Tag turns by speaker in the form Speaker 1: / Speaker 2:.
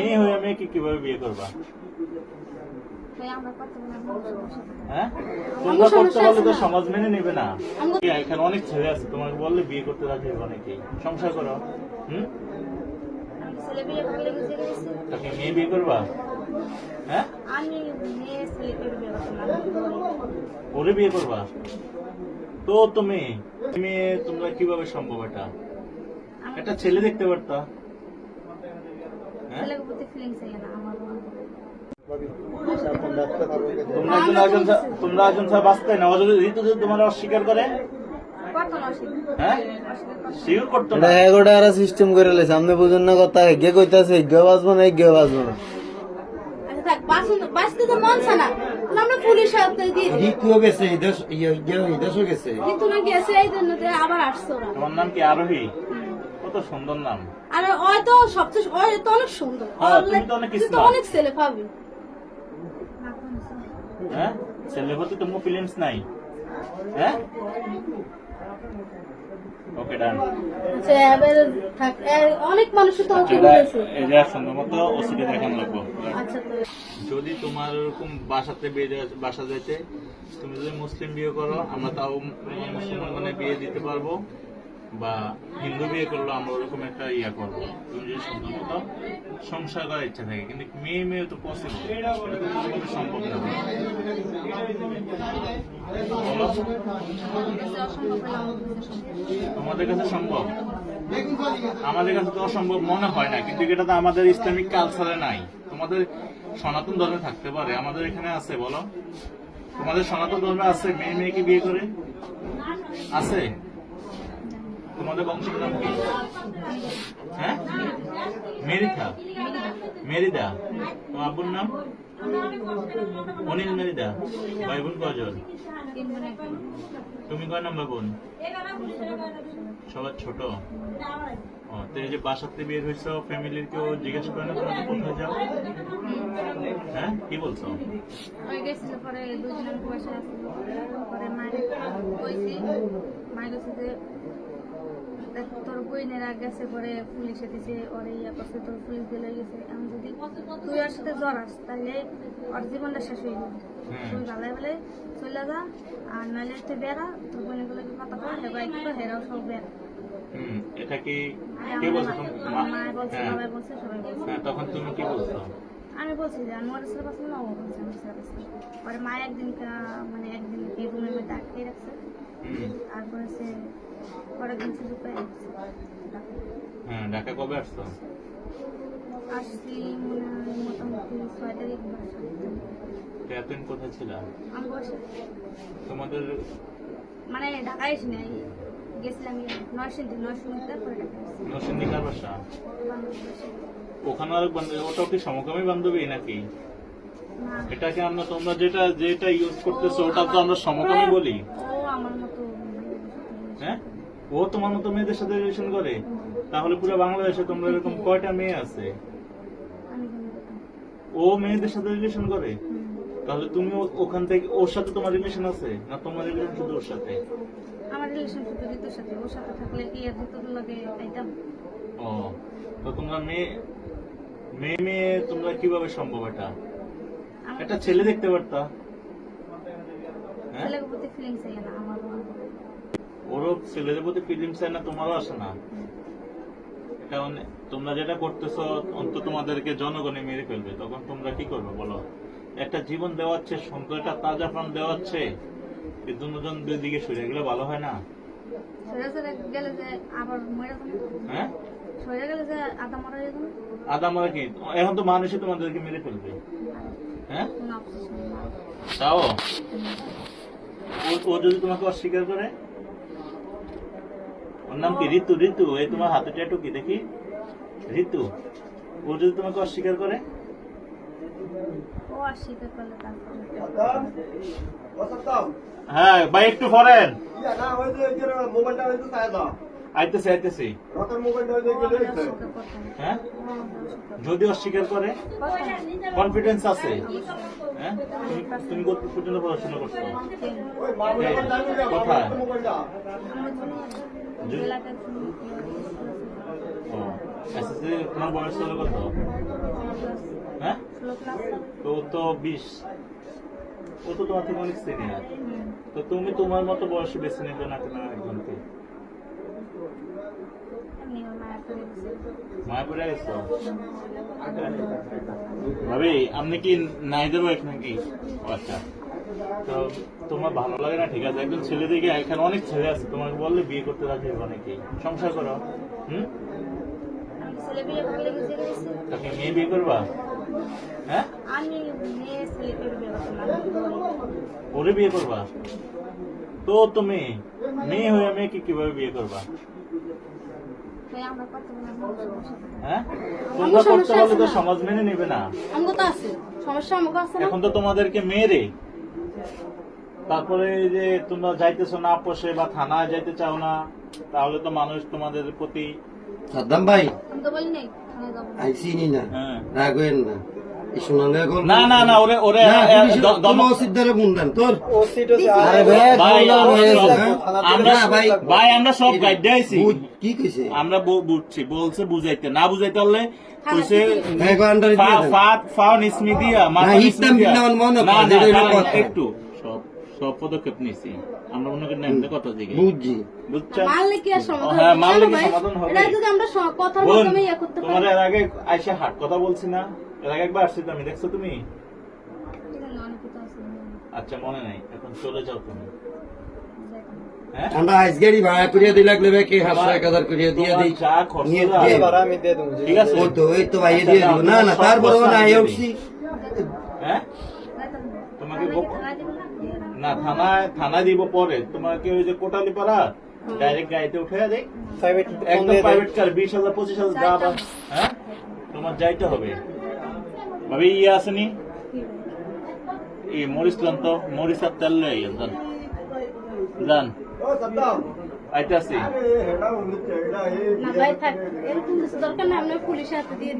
Speaker 1: মেয়ে হয়ে মেয়েকে কীভাবে বিয়ে করবা। হ্যাঁ?
Speaker 2: আমার
Speaker 1: তোমরা করতে পারলে তো সমাজ মেনে নেবে না। এখানে অনেক ছেলে আছে তোমাকে বললে বিয়ে করতে রাজি অনেকেই। সংসার করো। হুম?
Speaker 2: আমি ছেলে বিয়ে ভালো লেগেছে গেছি
Speaker 1: তাকে মেয়ে বিয়ে করবা? হ্যাঁ। ওরে বিয়ে করবা? তো তুমি মেয়ে। তোমরা কীভাবে সম্ভব এটা? একটা ছেলে দেখতে পারতা। হ্যাঁ?
Speaker 2: ছেলেকে প্রতি ফিলিংস চাই না আমার
Speaker 1: তোমরা একজন একজন তোমরা একজন স্যার বাঁচতে না? যদি ঋতু যদি তোমার অস্বীকার করে। হ্যাঁ?
Speaker 3: সিস্টেম করে আপনি বুঝুন না কথা গে কইতাছে গে বাঁচবো না গে বাঁচবো না?
Speaker 2: আচ্ছা মন আমরা
Speaker 1: তোমার নাম কি আরোহী? কত সুন্দর নাম।
Speaker 2: আর ওই তো সবচেয়ে ওই তো অনেক সুন্দর।
Speaker 1: হ্যাঁ, তুমি তো অনেক smart।
Speaker 2: অনেক ছেলে পাবি।
Speaker 1: হ্যাঁ? ছেলে হতে ফিলিংস নাই। হ্যাঁ? ওকে ডান
Speaker 2: আচ্ছা, থাক, অনেক মানুষের তো ওকে
Speaker 1: এটা
Speaker 2: বলেছে।
Speaker 1: এটা সুন্দর মতো ওসিকে দেখান লাগবো।
Speaker 2: আচ্ছা তো
Speaker 1: যদি তোমার এরকম বাসাতে বিয়ে দেওয়া- বাসা যাইতে তুমি যদি মুসলিম বিয়ে করো আমরা তাও মুসলমান মানে বিয়ে দিতে পারব। বা হিন্দু বিয়ে করল আমরা ওরকম একটা ইয়া করব। তুমি যদি মতো সংসার করার ইচ্ছা থাকে, কিন্তু মেয়ে মেয়ে তো পসিবল সম্ভব না। তোমাদের কাছে সম্ভব? আমাদের কাছে তো অসম্ভব মনে হয় না, কিন্তু এটা তো আমাদের ইসলামিক কালচারে নাই। তোমাদের সনাতন ধর্মে থাকতে পারে। আমাদের এখানে আছে, বলো। তোমাদের সনাতন ধর্মে আছে মেয়ে মেয়েকে বিয়ে করে? আছে? তোমাদের বংশের নাম কি? হ্যাঁ? মেরিথা। মেরিদা। তোমার আব্বুর নাম? অনিল মেরিদা। ভাই বোন কজন। তুমি কয় নাম্বার বোন? সবার ছোট? ও, তো এই যে বাসাতে বের হয়েছ, ফ্যামিলির কেউ জিজ্ঞেস করে না তোমাকে কোথায় যাও? হ্যাঁ? কি বলছো?
Speaker 2: পরে দুজনের পয়সা পরে মায়ের কইছি মায়ের কাছে তোর বইনেরা গেছে পরে পুলিশে দিছে ওরে ইয়া করছে তোর পুলিশ দিলে গেছে। আমি যদি তুই ওর সাথে জড়াস তাহলে ওর জীবনটা শেষ হয়ে যাবে। তুই ভালো বলে চলে যা আর নাহলে তুই বেড়া তোরগুলো কথা কি হেরাও সব বেড়া।
Speaker 1: হুম এটা কি কে বলছো? মা-
Speaker 2: বলছে
Speaker 1: হ্যাঁ।
Speaker 2: বলছে সবাই বলছে।
Speaker 1: হ্যাঁ তখন তুমি কি বলছো?
Speaker 2: আমি বলছি যে আমি ওর না ও বলছে মা একদিন মানে একদিন রুমের মধ্যে আটকে রাখছে। তারপরে সে পরের দিন সুযোগ পেয়ে
Speaker 1: হ্যাঁ ঢাকা কবে আসছো?
Speaker 2: আসছি মোটামুটি ছয় তারিখ বা সাত তারিখ।
Speaker 1: তো এতদিন কোথায় ছিল? তোমাদের
Speaker 2: মানে ঢাকায় এসে নাই গেছিলাম নরসিংদী নরসিংদী তারপরে ঢাকা আসছি।
Speaker 1: বাসা? ওখানে বান্ধবী ওটাও কি সমকামী বান্ধবী নাকি? এটাকে আমরা তোমরা যেটা যেটা ইউজ করতেছো ওটা তো আমরা সমকামী বলি।
Speaker 2: ও আমার মতো
Speaker 1: হ্যাঁ? ও তোমার মতো মেয়েদের সাথে রিলেশন করে। তাহলে পুরো বাংলাদেশে তোমরা এরকম কয়টা মেয়ে আছে? ও মেয়েদের সাথে রিলেশন করে? তাহলে তুমি ওখান থেকে ওর সাথে তোমার রিলেশন আছে? না তোমার রিলেশন শুধু ওর সাথে?
Speaker 2: আমার রিলেশন শুধু ঋতুর সাথে। ওর সাথে থাকলে কি আর ঋতুর লগে আইতাম
Speaker 1: ও তো তোমরা মেয়ে মেয়ে মেয়ে তোমরা কীভাবে সম্ভব এটা? একটা ছেলে দেখতে পারতা। হ্যাঁ?
Speaker 2: প্রতি ফিলিংস না আমার
Speaker 1: ছেলেদের প্রতি হয় না তোমারও আসে না। কারণ তোমরা যেটা করতেছো অন্তত তোমাদেরকে জনগণে মেরে ফেলবে। তখন তোমরা কি করবে বলো? একটা জীবন সুন্দর একটা তাজা প্রাণ দেওয়াচ্ছে এই দুজন দুই দিকে সরে এগুলো ভালো হয় না?
Speaker 2: গেলে
Speaker 1: হ্যাঁ?
Speaker 2: গেলে আদা মরা
Speaker 1: কি? এখন তো মানুষই তোমাদেরকে মেরে ফেলবে। হ্যাঁ? তাও? ও যদি তোমাকে অস্বীকার করে ওর নাম কি? ঋতু ঋতু। এই তোমার হাতে ট্যাটু কি? দেখি। ঋতু ও যদি তোমাকে অস্বীকার করে? হ্যাঁ ভাই একটু আইতেছি আইতেছি। হ্যাঁ? যদি অস্বীকার করে? কনফিডেন্স আছে। হ্যাঁ তুমি তুমি কত পর্যন্ত পড়াশোনা করছ?
Speaker 4: ওই
Speaker 1: তোমার বয়স হলো কত? তো ও তো বিশ। ও তো তোমার থেকে অনেক সিনিয়র তো তুমি তোমার মতো বয়সে বেছে নিবে না কেন একজনকে?
Speaker 2: এমনি ওর মায়া করে দিছে
Speaker 1: মায়া পড়ে গেছো ভাবি আপনি কি নাই দেবো এখানে কি? ও আচ্ছা। তো তোমার ভালো লাগে না ঠিক আছে। একজন ছেলে দেখে এখানে অনেক ছেলে আছে তোমাকে বললে বিয়ে করতে হবে অনেকেই। সংসার করো। হুম? তাকে মেয়ে বিয়ে করবা? হ্যাঁ?
Speaker 2: মেয়ে
Speaker 1: ওরে বিয়ে করবা? তো তুমি মেয়ে। হয়ে মেয়েকে কীভাবে বিয়ে করবা। হ্যাঁ? তোমরা করতে পারলে তো সমাজ মেনে নেবে না। এখন তো তোমাদেরকে মেরে তারপরে এই যে তোমরা যাইতেছো না পোষে বা থানায় যাইতে চাও না তাহলে তো মানুষ তোমাদের প্রতি
Speaker 3: সাদ্দাম ভাই
Speaker 2: আমি তো বলি নাই থানায় যাব না।
Speaker 1: হ্যাঁ।
Speaker 3: রাগ হইন না
Speaker 1: না না না ওরে ওরে
Speaker 3: তোর।
Speaker 5: ভাই।
Speaker 1: আমরা- আমরা
Speaker 3: না, ভাই।
Speaker 1: ভাই আমরা সব গাইড দিয়েছি
Speaker 3: কি কইছে?
Speaker 1: আমরা বুঝছি বলছে বুঝাইতে না বুঝাইতে কইছে ফাও নিসমি দিয়া মাথা
Speaker 3: না, কথা।
Speaker 1: একটু। সব সব পদক্ষেপ নিছি। আমরা মনে করি না কথা দিকে
Speaker 3: বুঝছি।
Speaker 1: বুঝছেন?
Speaker 2: মারলে কি সমাধান
Speaker 1: হ্যাঁ,
Speaker 2: হবে?
Speaker 1: কি সমাধান হবে?
Speaker 2: এটা যদি আমরা কথার মাধ্যমে ইয়ে করতে
Speaker 1: তোমার
Speaker 2: পারি।
Speaker 1: এর আগে আইসা হাট কথা বলছি না? এর আগে একবার আসছি আমি দেখছ তুমি? আচ্ছা মনে নাই। এখন চলে যাও তুমি। হ্যাঁ?
Speaker 3: আমরা আজগাড়ি ভাড়া করিয়া দিই লাগলে কি হাজার এক হাজার করিয়া দিয়ে
Speaker 1: তোমার
Speaker 3: দিই।
Speaker 1: যা খরচ
Speaker 3: নিয়ে
Speaker 1: হয়,
Speaker 3: দিয়ে।
Speaker 5: ভাড়া আমি দিয়ে দেবো
Speaker 1: ঠিক আছে?
Speaker 3: ও তো এই তো ভাই দিয়ে দিব না না তারপরেও না এই উঠছি
Speaker 1: হ্যাঁ? তোমাকে
Speaker 2: কি না?
Speaker 1: থানায় থানায় দিব পরে। তোমাকে ওই যে কোটালি পাড়া ডাইরেক্ট গাড়িতে উঠে দেয়
Speaker 5: প্রাইভেট
Speaker 1: একদম প্রাইভেট কার বিশ হাজার পঁচিশ হাজার যা হ্যাঁ? তোমার যাইতে হবে। ভাবি ইয়ে আসেনি এই লান তো মরিচ আর তেল লই যান যান আইতে আসি
Speaker 2: না ভাই থাক এরকম দরকার না আপনি পুলিশের হাতে দিয়ে